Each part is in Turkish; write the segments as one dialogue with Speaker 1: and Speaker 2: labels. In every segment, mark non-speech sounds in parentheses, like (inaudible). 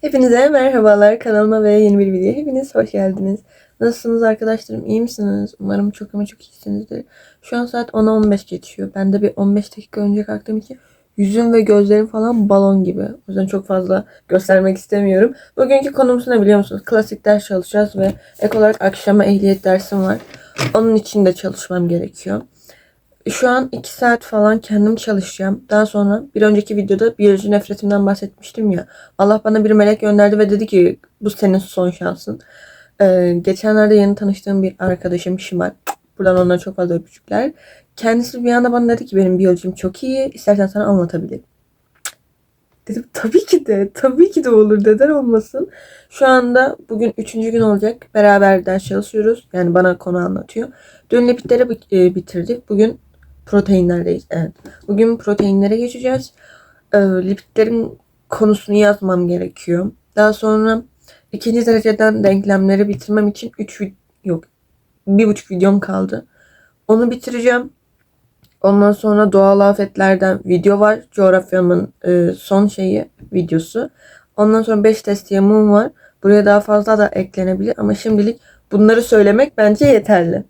Speaker 1: Hepinize merhabalar kanalıma ve yeni bir videoya hepiniz hoş geldiniz. Nasılsınız arkadaşlarım? İyi misiniz? Umarım çok ama çok iyisinizdir. Şu an saat 10'a 15 geçiyor. Ben de bir 15 dakika önce kalktığım için yüzüm ve gözlerim falan balon gibi. O yüzden çok fazla göstermek istemiyorum. Bugünkü konumuz ne biliyor musunuz? Klasik ders çalışacağız ve ek olarak akşama ehliyet dersim var. Onun için de çalışmam gerekiyor. Şu an 2 saat falan kendim çalışacağım. Daha sonra bir önceki videoda biyoloji nefretimden bahsetmiştim ya. Allah bana bir melek gönderdi ve dedi ki bu senin son şansın. Ee, geçenlerde yeni tanıştığım bir arkadaşım Şimal. Buradan ona çok fazla öpücükler. Kendisi bir anda bana dedi ki benim biyolojim çok iyi. İstersen sana anlatabilirim. Dedim tabii ki de. Tabii ki de olur. Neden olmasın? Şu anda bugün üçüncü gün olacak. Beraber ders çalışıyoruz. Yani bana konu anlatıyor. Dün lipidleri bi- e, bitirdik. Bugün proteinlerdeyiz. Evet. Bugün proteinlere geçeceğiz. Ee, lipidlerin konusunu yazmam gerekiyor. Daha sonra ikinci dereceden denklemleri bitirmem için 3 yok bir buçuk videom kaldı. Onu bitireceğim. Ondan sonra doğal afetlerden video var. Coğrafyamın e, son şeyi videosu. Ondan sonra 5 test yamuğum var. Buraya daha fazla da eklenebilir ama şimdilik bunları söylemek bence yeterli.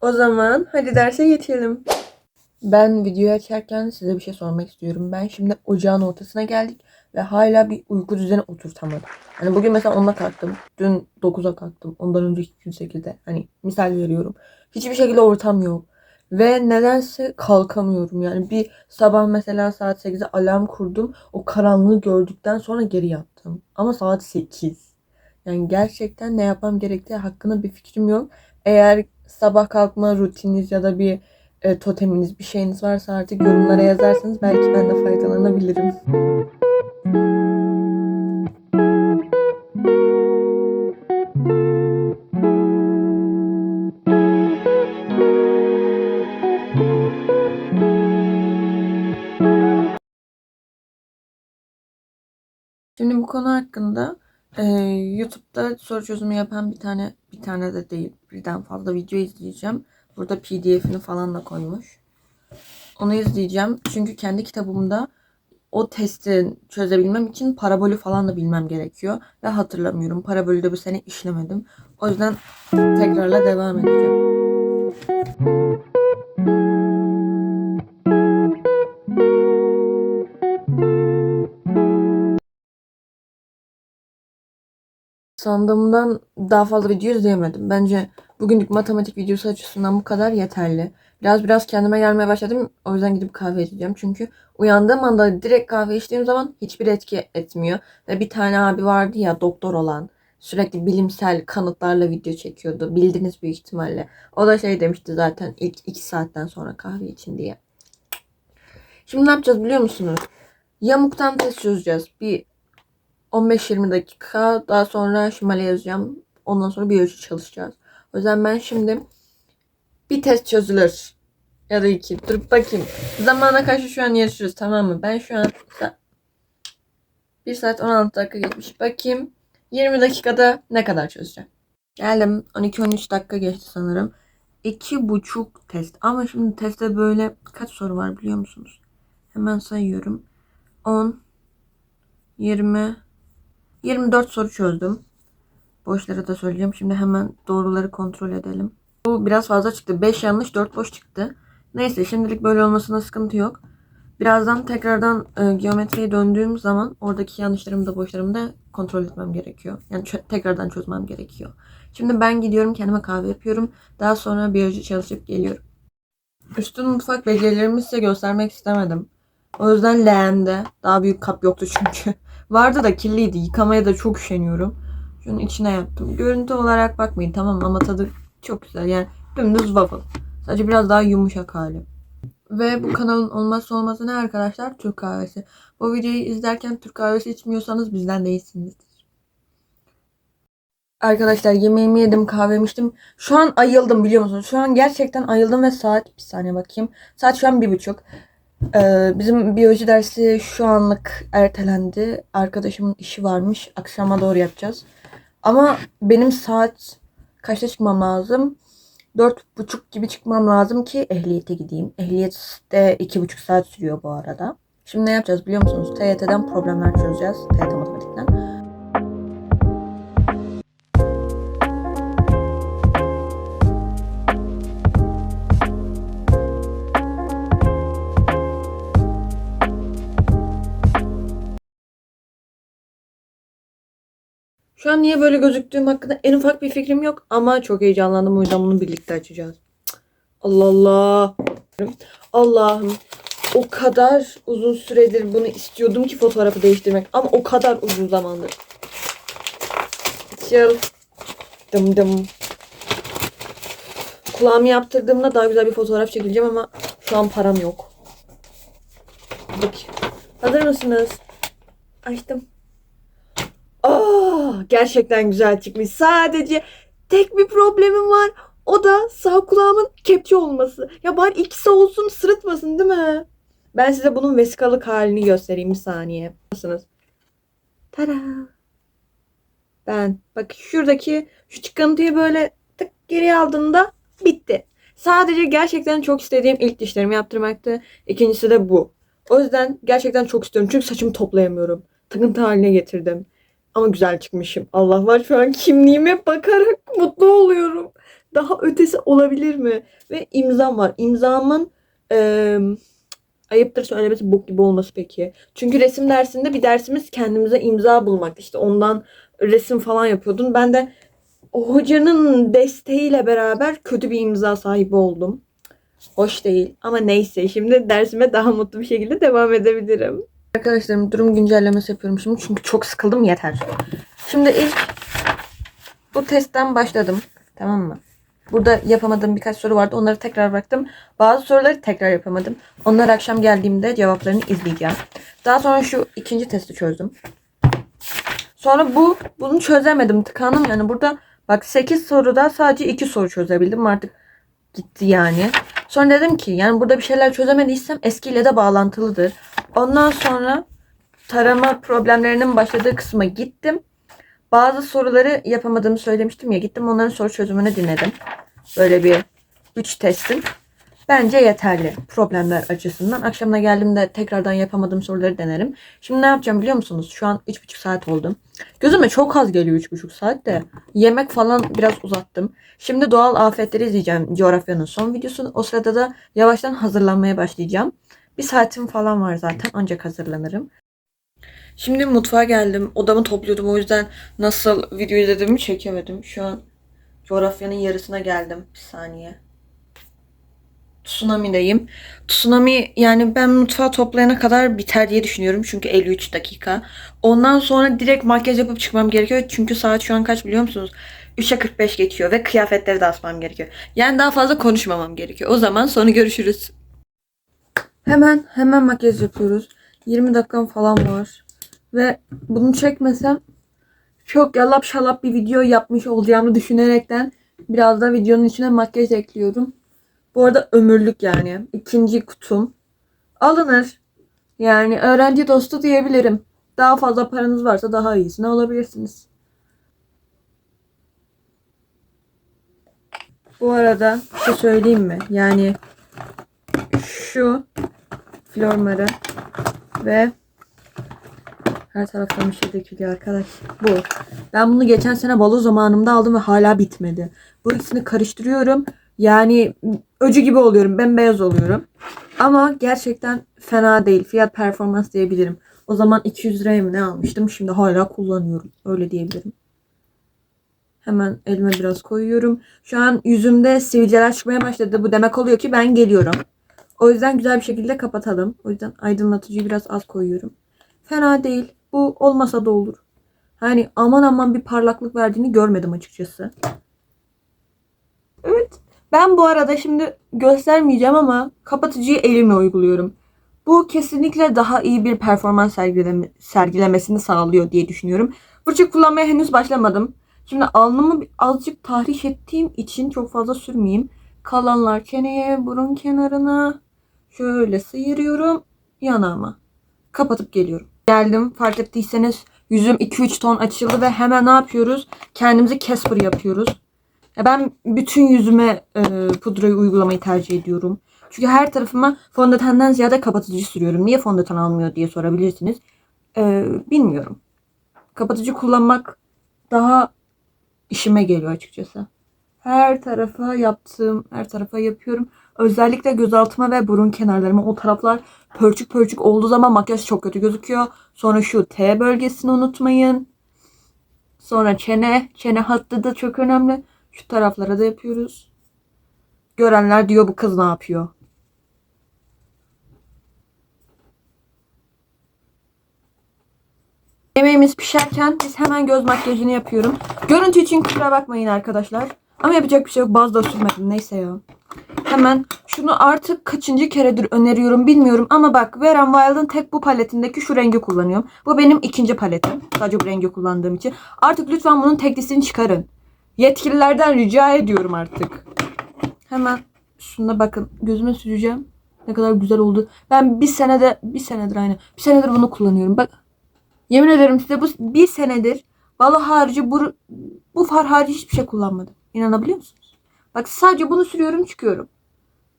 Speaker 1: O zaman hadi derse geçelim. Ben videoyu açarken size bir şey sormak istiyorum. Ben şimdi ocağın ortasına geldik ve hala bir uyku düzeni oturtamadım. Hani bugün mesela 10'da kalktım. Dün 9'a kalktım. Ondan önceki gün 8'de. Hani misal veriyorum. Hiçbir şekilde ortam yok. Ve nedense kalkamıyorum. Yani bir sabah mesela saat 8'e alarm kurdum. O karanlığı gördükten sonra geri yattım. Ama saat 8. Yani gerçekten ne yapmam gerektiği hakkında bir fikrim yok. Eğer sabah kalkma rutininiz ya da bir e, toteminiz bir şeyiniz varsa artık yorumlara yazarsanız belki ben de faydalanabilirim. Şimdi bu konu hakkında e, YouTube'da soru çözümü yapan bir tane bir tane de değil birden fazla video izleyeceğim. Burada PDF'ini falan da koymuş. Onu izleyeceğim. Çünkü kendi kitabımda o testi çözebilmem için parabolü falan da bilmem gerekiyor. Ve hatırlamıyorum. Parabolü de bu sene işlemedim. O yüzden tekrarla devam edeceğim. Sandığımdan daha fazla video izleyemedim. Bence bugünlük matematik videosu açısından bu kadar yeterli. Biraz biraz kendime gelmeye başladım. O yüzden gidip kahve içeceğim. Çünkü uyandığım anda direkt kahve içtiğim zaman hiçbir etki etmiyor. Ve bir tane abi vardı ya doktor olan. Sürekli bilimsel kanıtlarla video çekiyordu. Bildiniz büyük ihtimalle. O da şey demişti zaten ilk iki saatten sonra kahve için diye. Şimdi ne yapacağız biliyor musunuz? Yamuktan test çözeceğiz. Bir 15-20 dakika daha sonra şimale yazacağım. Ondan sonra biyoloji çalışacağız. O yüzden ben şimdi bir test çözülür. Ya da iki. Dur bakayım. Zamana karşı şu an yarışırız tamam mı? Ben şu an 1 saat 16 dakika geçmiş. Bakayım 20 dakikada ne kadar çözeceğim. Geldim. 12-13 dakika geçti sanırım. 2,5 test. Ama şimdi testte böyle kaç soru var biliyor musunuz? Hemen sayıyorum. 10 20 24 soru çözdüm. Boşları da söyleyeceğim. Şimdi hemen doğruları kontrol edelim. Bu biraz fazla çıktı. 5 yanlış 4 boş çıktı. Neyse şimdilik böyle olmasına sıkıntı yok. Birazdan tekrardan e, geometriye döndüğüm zaman oradaki yanlışlarımı da boşlarımı da kontrol etmem gerekiyor. Yani çö- tekrardan çözmem gerekiyor. Şimdi ben gidiyorum kendime kahve yapıyorum. Daha sonra biyoloji çalışıp geliyorum. Üstün mutfak becerilerimi size göstermek istemedim. O yüzden leğende. Daha büyük kap yoktu çünkü. (laughs) Vardı da kirliydi. Yıkamaya da çok üşeniyorum. Şunun içine yaptım. Görüntü olarak bakmayın tamam ama tadı çok güzel. Yani dümdüz waffle. Sadece biraz daha yumuşak hali. Ve bu kanalın olmazsa olmazı ne arkadaşlar? Türk kahvesi. Bu videoyu izlerken Türk kahvesi içmiyorsanız bizden değilsinizdir. Arkadaşlar yemeğimi yedim, kahvemi içtim. Şu an ayıldım biliyor musunuz? Şu an gerçekten ayıldım ve saat bir saniye bakayım. Saat şu an bir buçuk. Ee, bizim biyoloji dersi şu anlık ertelendi. Arkadaşımın işi varmış. Akşama doğru yapacağız. Ama benim saat kaçta çıkmam lazım? Dört buçuk gibi çıkmam lazım ki ehliyete gideyim. Ehliyet de iki buçuk saat sürüyor bu arada. Şimdi ne yapacağız biliyor musunuz? TYT'den problemler çözeceğiz. TYT matematikten. Şu an niye böyle gözüktüğüm hakkında en ufak bir fikrim yok ama çok heyecanlandım o yüzden bunu birlikte açacağız. Allah Allah. Allah'ım o kadar uzun süredir bunu istiyordum ki fotoğrafı değiştirmek ama o kadar uzun zamandır. Çıl. Dım dım. Kulağımı yaptırdığımda daha güzel bir fotoğraf çekileceğim ama şu an param yok. Bak. Hazır mısınız? Açtım. Aa, gerçekten güzel çıkmış. Sadece tek bir problemim var. O da sağ kulağımın kepçe olması. Ya bari ikisi olsun sırıtmasın değil mi? Ben size bunun vesikalık halini göstereyim bir saniye. Nasılsınız? Tada. Ben bak şuradaki şu çıkıntıyı böyle tık geri aldığında bitti. Sadece gerçekten çok istediğim ilk dişlerimi yaptırmaktı. İkincisi de bu. O yüzden gerçekten çok istiyorum. Çünkü saçımı toplayamıyorum. Takıntı haline getirdim. Ama güzel çıkmışım. Allah var şu an kimliğime bakarak (laughs) mutlu oluyorum. Daha ötesi olabilir mi? Ve imzam var. İmzamın eee ayıptır söylemesi bok gibi olması peki. Çünkü resim dersinde bir dersimiz kendimize imza bulmak. İşte ondan resim falan yapıyordun. Ben de hocanın desteğiyle beraber kötü bir imza sahibi oldum. Hoş değil ama neyse şimdi dersime daha mutlu bir şekilde devam edebilirim. Arkadaşlarım durum güncellemesi yapıyorum şimdi çünkü çok sıkıldım yeter. Şimdi ilk bu testten başladım. Tamam mı? Burada yapamadığım birkaç soru vardı. Onları tekrar bıraktım. Bazı soruları tekrar yapamadım. Onları akşam geldiğimde cevaplarını izleyeceğim. Daha sonra şu ikinci testi çözdüm. Sonra bu bunu çözemedim. Tıkandım yani burada bak 8 soruda sadece 2 soru çözebildim. Artık gitti yani. Sonra dedim ki yani burada bir şeyler çözemediysem eskiyle de bağlantılıdır. Ondan sonra tarama problemlerinin başladığı kısma gittim. Bazı soruları yapamadığımı söylemiştim ya. Gittim onların soru çözümünü dinledim. Böyle bir 3 testim. Bence yeterli problemler açısından. Akşamına geldiğimde tekrardan yapamadığım soruları denerim. Şimdi ne yapacağım biliyor musunuz? Şu an 3,5 saat oldu. Gözüme çok az geliyor 3,5 saat de. Yemek falan biraz uzattım. Şimdi doğal afetleri izleyeceğim coğrafyanın son videosunu. O sırada da yavaştan hazırlanmaya başlayacağım. Bir saatim falan var zaten ancak hazırlanırım. Şimdi mutfağa geldim. Odamı topluyordum o yüzden nasıl video izlediğimi çekemedim. Şu an coğrafyanın yarısına geldim. Bir saniye. Tsunami'deyim. Tsunami yani ben mutfağı toplayana kadar biter diye düşünüyorum. Çünkü 53 dakika. Ondan sonra direkt makyaj yapıp çıkmam gerekiyor. Çünkü saat şu an kaç biliyor musunuz? 3'e 45 geçiyor ve kıyafetleri de asmam gerekiyor. Yani daha fazla konuşmamam gerekiyor. O zaman sonra görüşürüz. Hemen hemen makyaj yapıyoruz. 20 dakikam falan var. Ve bunu çekmesem çok yalap şalap bir video yapmış olacağımı düşünerekten biraz da videonun içine makyaj ekliyorum. Bu arada ömürlük yani. İkinci kutum. Alınır. Yani öğrenci dostu diyebilirim. Daha fazla paranız varsa daha iyisini alabilirsiniz. Bu arada bir şey söyleyeyim mi? Yani şu flormarı ve her taraftan bir şey dökülüyor arkadaş. Bu. Ben bunu geçen sene balo zamanımda aldım ve hala bitmedi. Bu ikisini karıştırıyorum. Yani öcü gibi oluyorum. Bembeyaz oluyorum. Ama gerçekten fena değil. Fiyat performans diyebilirim. O zaman 200 liraya mı ne almıştım? Şimdi hala kullanıyorum. Öyle diyebilirim. Hemen elime biraz koyuyorum. Şu an yüzümde sivilceler çıkmaya başladı. Bu demek oluyor ki ben geliyorum. O yüzden güzel bir şekilde kapatalım. O yüzden aydınlatıcıyı biraz az koyuyorum. Fena değil. Bu olmasa da olur. Hani aman aman bir parlaklık verdiğini görmedim açıkçası. Evet. Ben bu arada şimdi göstermeyeceğim ama kapatıcıyı elimle uyguluyorum. Bu kesinlikle daha iyi bir performans sergileme, sergilemesini sağlıyor diye düşünüyorum. Fırça kullanmaya henüz başlamadım. Şimdi alnımı azıcık tahriş ettiğim için çok fazla sürmeyeyim. Kalanlar çeneye, burun kenarına şöyle sıyırıyorum yanağıma. Kapatıp geliyorum. Geldim fark ettiyseniz yüzüm 2-3 ton açıldı ve hemen ne yapıyoruz? Kendimizi Casper yapıyoruz. Ya ben bütün yüzüme e, pudrayı uygulamayı tercih ediyorum. Çünkü her tarafıma fondötenden ziyade kapatıcı sürüyorum. Niye fondöten almıyor diye sorabilirsiniz. E, bilmiyorum. Kapatıcı kullanmak daha işime geliyor açıkçası. Her tarafa yaptığım, her tarafa yapıyorum. Özellikle gözaltıma ve burun kenarlarıma o taraflar pörçük pörçük olduğu zaman makyaj çok kötü gözüküyor. Sonra şu T bölgesini unutmayın. Sonra çene. Çene hattı da çok önemli. Şu taraflara da yapıyoruz. Görenler diyor bu kız ne yapıyor? Yemeğimiz pişerken biz hemen göz makyajını yapıyorum. Görüntü için kusura bakmayın arkadaşlar. Ama yapacak bir şey yok. Bazı da sürmedim. Neyse ya. Hemen şunu artık kaçıncı keredir öneriyorum bilmiyorum ama bak n Wild'ın tek bu paletindeki şu rengi kullanıyorum. Bu benim ikinci paletim. Sadece bu rengi kullandığım için. Artık lütfen bunun teklisini çıkarın. Yetkililerden rica ediyorum artık. Hemen şuna bakın. Gözüme süreceğim. Ne kadar güzel oldu. Ben bir senede bir senedir aynı. Bir senedir bunu kullanıyorum. Bak Yemin ederim size bu bir senedir vallahi harici bu, bu far harici hiçbir şey kullanmadım. İnanabiliyor musunuz? Bak sadece bunu sürüyorum çıkıyorum.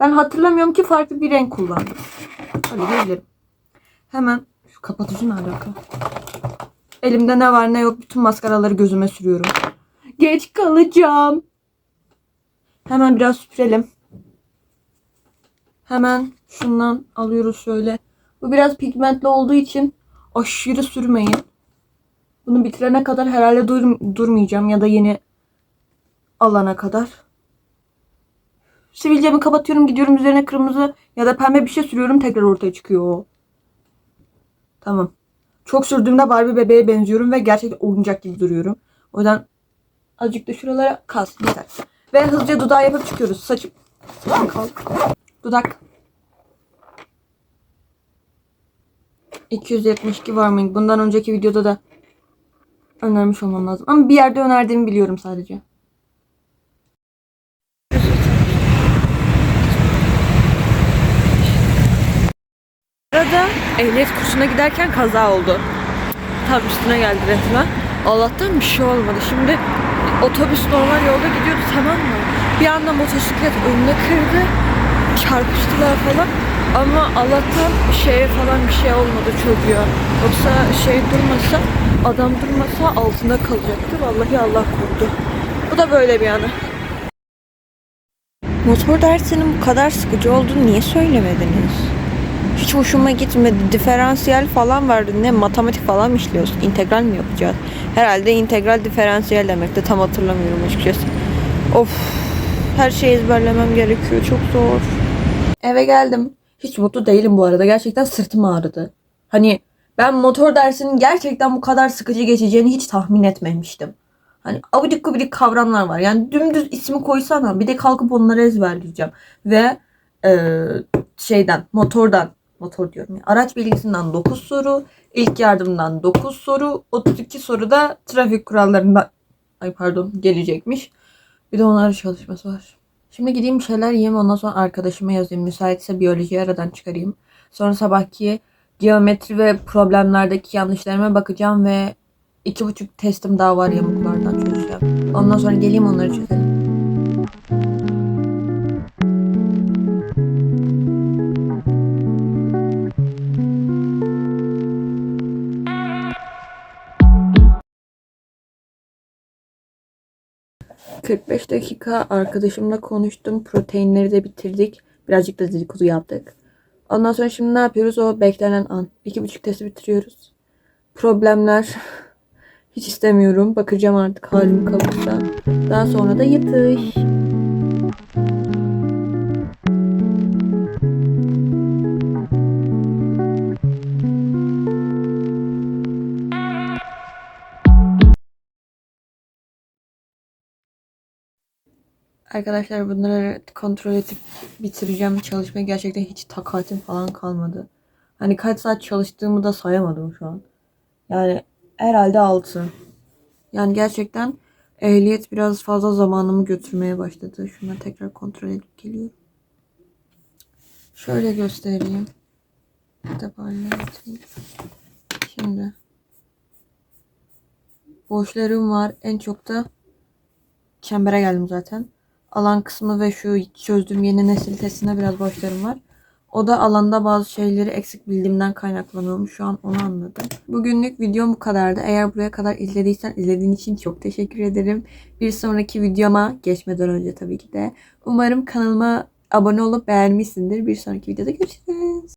Speaker 1: Ben hatırlamıyorum ki farklı bir renk kullandım. Öyle diyebilirim. Hemen şu kapatıcı ne alaka? Elimde ne var ne yok bütün maskaraları gözüme sürüyorum. Geç kalacağım. Hemen biraz süpürelim. Hemen şundan alıyoruz şöyle. Bu biraz pigmentli olduğu için aşırı sürmeyin. Bunu bitirene kadar herhalde dur durmayacağım ya da yeni alana kadar. Sivilcemi kapatıyorum gidiyorum üzerine kırmızı ya da pembe bir şey sürüyorum tekrar ortaya çıkıyor. Tamam. Çok sürdüğümde Barbie bebeğe benziyorum ve gerçekten oyuncak gibi duruyorum. O yüzden azıcık da şuralara kas yeter. Ve hızlıca dudağı yapıp çıkıyoruz. Saçım. Kalk. Dudak. 272 var mı? Bundan önceki videoda da önermiş olmam lazım. Ama bir yerde önerdiğimi biliyorum sadece. Arada ehliyet kursuna giderken kaza oldu. Tam üstüne geldi resmen. Allah'tan bir şey olmadı. Şimdi otobüs normal yolda gidiyordu tamam mı? Bir anda motosiklet önüne kırdı. Çarpıştılar falan. Ama Allah'tan şeye falan bir şey olmadı çocuğa. Yoksa şey durmasa, adam durmasa altında kalacaktı. Vallahi Allah korudu. Bu da böyle bir anı. Motor dersinin bu kadar sıkıcı olduğunu niye söylemediniz? Hiç hoşuma gitmedi. Diferansiyel falan vardı. Ne matematik falan mı işliyoruz? İntegral mi yapacağız? Herhalde integral diferansiyel demekti. Tam hatırlamıyorum açıkçası. Of. Her şeyi ezberlemem gerekiyor. Çok zor. Eve geldim. Hiç mutlu değilim bu arada. Gerçekten sırtım ağrıdı. Hani ben motor dersinin gerçekten bu kadar sıkıcı geçeceğini hiç tahmin etmemiştim. Hani abidik gubidik kavramlar var. Yani dümdüz ismi koysana bir de kalkıp onları ezberleyeceğim. Ve eee, şeyden motordan motor diyorum ya. Araç bilgisinden 9 soru, ilk yardımdan 9 soru, 32 soru da trafik kurallarından ay pardon gelecekmiş. Bir de onların çalışması var. Şimdi gideyim şeyler yiyeyim ondan sonra arkadaşıma yazayım. Müsaitse biyolojiyi aradan çıkarayım. Sonra sabahki geometri ve problemlerdeki yanlışlarıma bakacağım ve iki buçuk testim daha var yamuklardan çözeceğim. Ondan sonra geleyim onları çözelim. ...45 dakika arkadaşımla konuştum. Proteinleri de bitirdik. Birazcık da dedikodu yaptık. Ondan sonra şimdi ne yapıyoruz? O beklenen an. İki buçuk testi bitiriyoruz. Problemler... (laughs) Hiç istemiyorum. Bakacağım artık halim kalırsa. Daha sonra da yatış. Arkadaşlar bunları kontrol edip bitireceğim. Çalışmaya gerçekten hiç takatim falan kalmadı. Hani kaç saat çalıştığımı da sayamadım şu an. Yani herhalde 6. Yani gerçekten ehliyet biraz fazla zamanımı götürmeye başladı. Şuna tekrar kontrol edip geliyorum. Şöyle göstereyim. Kitap haline getireyim. Şimdi. Boşlarım var. En çok da çembere geldim zaten. Alan kısmı ve şu çözdüğüm yeni nesil testinde biraz boşlarım var. O da alanda bazı şeyleri eksik bildiğimden kaynaklanıyormuş. Şu an onu anladım. Bugünlük videom bu kadardı. Eğer buraya kadar izlediysen izlediğin için çok teşekkür ederim. Bir sonraki videoma geçmeden önce tabii ki de. Umarım kanalıma abone olup beğenmişsindir. Bir sonraki videoda görüşürüz.